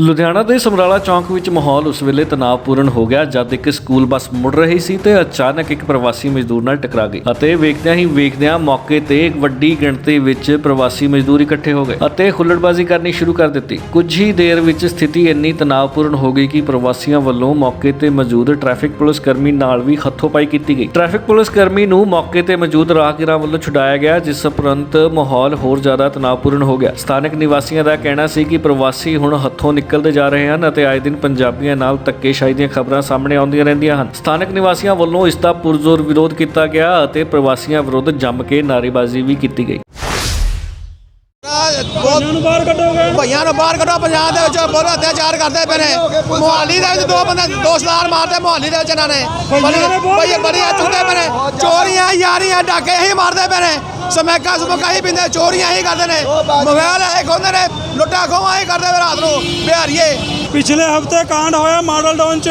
ਲੁਧਿਆਣਾ ਦੇ ਸਮਰਾਲਾ ਚੌਂਕ ਵਿੱਚ ਮਾਹੌਲ ਉਸ ਵੇਲੇ ਤਣਾਅਪੂਰਨ ਹੋ ਗਿਆ ਜਦ ਇੱਕ ਸਕੂਲ ਬੱਸ ਮੁੜ ਰਹੀ ਸੀ ਤੇ ਅਚਾਨਕ ਇੱਕ ਪ੍ਰਵਾਸੀ ਮਜ਼ਦੂਰ ਨਾਲ ਟਕਰਾ ਗਈ ਅਤੇ ਵੇਖਦਿਆਂ ਹੀ ਵੇਖਦਿਆਂ ਮੌਕੇ ਤੇ ਇੱਕ ਵੱਡੀ ਗਿਣਤੀ ਵਿੱਚ ਪ੍ਰਵਾਸੀ ਮਜ਼ਦੂਰ ਇਕੱਠੇ ਹੋ ਗਏ ਅਤੇ ਹੁੱਲੜਬਾਜ਼ੀ ਕਰਨੀ ਸ਼ੁਰੂ ਕਰ ਦਿੱਤੀ। ਕੁਝ ਹੀ ਦੇਰ ਵਿੱਚ ਸਥਿਤੀ ਇੰਨੀ ਤਣਾਅਪੂਰਨ ਹੋ ਗਈ ਕਿ ਪ੍ਰਵਾਸੀਆਂ ਵੱਲੋਂ ਮੌਕੇ ਤੇ ਮੌਜੂਦ ਟ੍ਰੈਫਿਕ ਪੁਲਿਸ ਕਰਮੀ ਨਾਲ ਵੀ ਹੱਥੋਂਪਾਈ ਕੀਤੀ ਗਈ। ਟ੍ਰੈਫਿਕ ਪੁਲਿਸ ਕਰਮੀ ਨੂੰ ਮੌਕੇ ਤੇ ਮੌਜੂਦ ਰਾਹਗੀਰਾਂ ਵੱਲੋਂ ਛੁਡਾਇਆ ਗਿਆ, ਜਿਸ ਉਪਰੰਤ ਮਾਹੌਲ ਹੋਰ ਜ਼ਿਆਦਾ ਤਣਾਅਪੂਰਨ ਹੋ ਗਿਆ। ਸਥਾਨਕ ਨਿਵਾਸੀਆਂ ਦਾ ਕਹਿਣਾ ਸੀ ਕਿ ਪ੍ਰਵਾਸੀ ਹੁਣ ਹੱਥੋਂ ਨਿਕਲਦੇ ਜਾ ਰਹੇ ਹਨ ਅਤੇ ਆਏ ਦਿਨ ਪੰਜਾਬੀਆਂ ਨਾਲ ਧੱਕੇਸ਼ਾਹੀ ਦੀਆਂ ਖਬਰਾਂ ਸਾਹਮਣੇ ਆਉਂਦੀਆਂ ਰਹਿੰਦੀਆਂ ਹਨ। ਸਥਾਨਕ ਨਿਵਾਸੀਆਂ ਵੱਲੋਂ ਇਸ ਦਾ ਪੁਰਜ਼ੋਰ ਵਿਰੋਧ ਕੀਤਾ ਗਿਆ ਅਤੇ ਪ੍ਰਵਾਸੀਆਂ ਵਿਰੁੱਧ ਜੰਮ ਕੇ ਨਾਅਰੇਬਾਜ਼ੀ ਵੀ ਕੀਤੀ ਗਈ। ਬਹੁਤ ਨੂੰ ਬਾਹਰ ਕੱਢੋਗੇ ਭਈਆਂ ਨੂੰ ਬਾਹਰ ਕੱਢੋ ਪੰਜਾਬ ਦੇ ਵਿੱਚ ਬਹੁਤ ਅਤਿਆਚਾਰ ਕਰਦੇ ਪਏ ਨੇ। ਮੁਹਾਲੀ ਦੇ ਵਿੱਚ ਦੋ ਬੰਦੇ ਦੋ ਸਲਾਰ ਮਾਰਦੇ ਮੁਹਾਲੀ ਦੇ ਵਿੱਚ ਇਹਨਾਂ ਨੇ। ਬੜੀ ਬੜੀ ਆ ਚੁੱਕੇ ਪਏ ਨੇ। ਚੋਰੀਆਂ ਯਾਰੀਆਂ ਡਾਕੇ ਹੀ ਮਾਰਦੇ ਪਏ ਨੇ। ਸਮੈਕਾ ਸਮੈਕਾ ਹੀ ਪਿੰਦੇ ਚੋਰੀਆਂ ਹੀ ਕਰਦੇ ਨੇ। ਮੋਬਾਈਲ ਇਹ ਖੋਹਦੇ ਨੇ ਲੁੱਟਾ ਖੋਹਾਂ ਹੀ ਕਰਦੇ ਪਏ ਰਾਤ ਨੂੰ। ਬਿਹਾਰੀਏ। ਪਿਛਲੇ ਹਫ਼ਤੇ ਕਾਂਡ ਹੋਇਆ ਮਾਡਲ ਟਾਊਨ 'ਚ।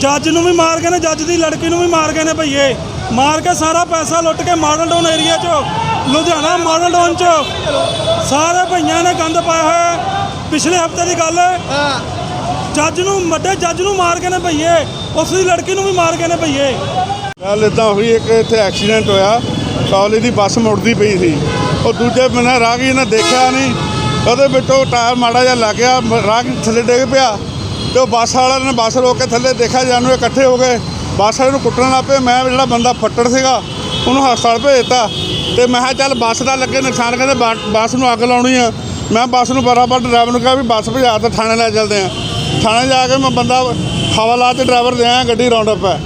ਜੱਜ ਨੂੰ ਵੀ ਮਾਰ ਗਏ ਨੇ ਜੱਜ ਦੀ ਲੜਕੀ ਨੂੰ ਵੀ ਮਾਰ ਗਏ ਨੇ ਭਈਏ। ਮਾਰ ਕੇ ਸਾਰਾ ਪੈਸਾ ਲੁੱਟ ਕੇ ਮਾਡਲ ਟਾਊਨ ਏਰੀਆ 'ਚ ਲੁਧਿਆਣਾ ਮਾਡਲ ਟਾਊਨ 'ਚ। ਸਾਰੇ ਭਈਆਂ ਨੇ ਗੰਦ ਪਾਇਆ ਹੋਇਆ। ਹੈ। ਪਿਛਲੇ ਹਫ਼ਤੇ ਦੀ ਗੱਲ ਹੈ। ਜੱਜ ਨੂੰ ਵੱਡੇ ਜੱਜ ਨੂੰ ਮਾਰ ਗਏ ਨੇ ਭਈਏ। ਉਸ ਦੀ ਲੜਕੀ ਨੂੰ ਵੀ ਮਾਰ ਗਏ ਨੇ ਭਈਏ। ਗੱਲ ਇਦਾਂ ਹੋਈ ਇੱਕ ਇੱਥੇ ਐਕਸੀਡੈਂਟ ਹੋਇਆ। ਕਾਲਜ ਦੀ ਬੱਸ ਮੁੜਦੀ ਪਈ ਸੀ। ਉਹ ਦੂਜੇ ਬੰਨੇ ਰਾਹਗੀਰ ਨੇ ਦੇਖਿਆ ਨਹੀਂ। ਉਹਦੇ ਵਿੱਚੋਂ ਟਾਇਰ ਮਾੜਾ ਜਿਹਾ ਲੱਗ ਗਿਆ, ਮ- ਰਾਹਗੀਰ ਥੱਲੇ ਡਿੱਗ ਪਿਆ। ਤੇ ਉਹ ਬੱਸ ਵਾਲਿਆਂ ਨੇ ਬੱਸ ਰੋਕ ਕੇ ਥੱਲੇ ਦੇਖਿਆ, ਜਾਨੂੰ ਇਕੱਠੇ ਹੋ ਗਏ। ਬੱਸ ਵਾਲੇ ਨੂੰ ਕੁੱਟਣ ਲੱਗ ਪਏ। ਮੈਂ ਜਿਹੜਾ ਬੰਦਾ ਫੱਟੜ ਸੀਗਾ, ਉਹਨੂੰ ਹਸਪਤਾਲ ਭੇਜਤਾ। ਤੇ ਮੈਂ ਕਿਹਾ, ਚੱਲ ਬੱਸ ਦਾ ਲੱਗੇ ਨੁਕਸਾਨ ਕਹਿੰਦੇ ਬੱਸ ਨੂੰ ਅੱਗ ਲਾਉਣੀ ਆ। ਮੈਂ ਬੱਸ ਨੂੰ ਬਰਾਬਰ ਡਰਾਈਵਰ ਨੂੰ ਕਿਹਾ ਵੀ ਬੱਸ ਭਜਾ ਤੇ ਥਾਣੇ ਲੈ ਚੱਲਦੇ ਆ। ਥਾਣੇ ਜਾ ਕੇ ਮੈਂ ਬੰਦਾ ਹਵਾਲਾ ਤੇ ਡਰਾਈਵਰ ਦੇ ਆਇਆ, ਗੱਡੀ ਰਾਉਂਡ ਅਪ ਹੈ।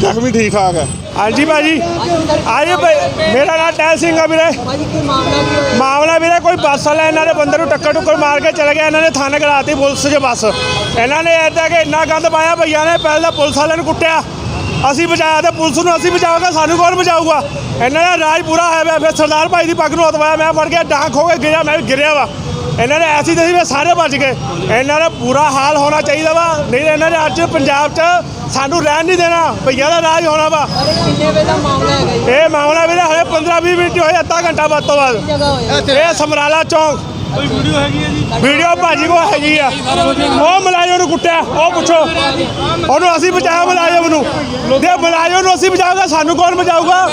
ਜ਼ਖਮੀ ਠੀਕ ਠਾਕ ਹੈ। ਹਾਂਜੀ ਭਾਜੀ। ਆਏ ਮੇਰਾ ਨਾਮ ਟਹਿਲ ਸਿੰਘ ਆ ਵੀਰੇ। ਮਾਮਲਾ ਵੀਰੇ ਕੋਈ ਬੱਸ ਵਾਲਾ ਇਹਨਾਂ ਨੇ ਬੰਦੇ ਨੂੰ ਟੱਕਰ ਟੁੱਕਰ ਮਾਰ ਕੇ ਚਲੇ ਗਿਆ ਇਹਨਾਂ ਨੇ ਥਾਣੇ ਕਰਾਤੀ ਪੁਲਿਸ 'ਚ ਬੱਸ। ਇਹਨਾਂ ਨੇ ਐਦਾਂ ਕਿ ਇੰਨਾ ਗੰਦ ਪਾਇਆ ਭਈਆ ਨੇ ਪਹਿਲਾਂ ਪੁਲਿਸ ਵਾਲਿਆਂ ਨੂੰ ਕੁੱਟਿਆ। ਅਸੀਂ ਬਚਾਇਆ ਤੇ ਪੁਲਿਸ ਨੂੰ ਅਸੀਂ ਬਚਾਵਾਂਗੇ ਸਾਨੂੰ ਕੌਣ ਬਚਾਊਗਾ? ਇਹਨਾਂ ਦਾ ਰਾਜ ਪੂਰਾ ਹੈ ਵੇ ਫਿਰ ਸਰਦਾਰ ਭਾਈ ਦੀ ਪੱਗ ਨੂੰ ਹੱਥ ਪਾਇਆ ਮੈਂ ਫੜ ਕੇ ਡਾਂਗ ਖੋ ਕੇ ਗਿਰਿਆ ਮੈਂ ਵੀ ਗਿਰਿਆ ਵਾ। ਇਹਨਾਂ ਨੇ ਐਸੀ ਤਸੀ ਵੀ ਸਾਰੇ ਬਚ ਗਏ। ਇਹਨਾਂ ਦਾ ਬੁਰਾ ਹਾਲ ਹੋਣਾ ਚਾਹੀਦਾ ਵਾ। ਨਹੀਂ ਤਾਂ ਇਹਨਾਂ ਨੇ ਅੱਜ ਪੰਜਾਬ 'ਚ ਸਾਨੂੰ ਰਹਿਣ ਨਹੀਂ ਦੇਣਾ। ਭਈਆ ਦਾ ਰਾਜ ਹੋਣਾ ਵਾ। ਕਿੰਨੇ ਵੇ ਦਾ ਮਾਮਲਾ ਹੈਗਾ ਜੀ? ਇਹ ਮਾਮਲਾ ਵੀਰੇ ਹਲੇ 15 20 ਮਿੰਟ ਹੋਏ ਅੱਧਾ ਘੰਟਾ ਬਾਅਦ ਤੋਂ ਹੋਇਆ ਇਹ ਸਮਰਾਲਾ ਚੌਂਕ। ਕੋਈ ਵੀਡੀਓ ਹੈਗੀ ਹੈ ਜੀ? ਵੀਡੀਓ ਭਾਜੀ ਕੋ ਹੈਗੀ ਆ। ਉਹ ਮਲਾਇਓ ਨੂੰ ਕੁੱਟਿਆ। ਉਹ ਪੁੱਛੋ। ਉਹਨੂੰ ਅਸੀਂ ਬਚਾਇਆ ਮਲਾਇਓ ਨੂੰ। ਜੇ ਮਲਾਇਓ ਨੂੰ ਅਸੀਂ ਬਚਾਉਂਗਾ ਸਾਨੂੰ ਕੌਣ ਬਚਾਊਗਾ?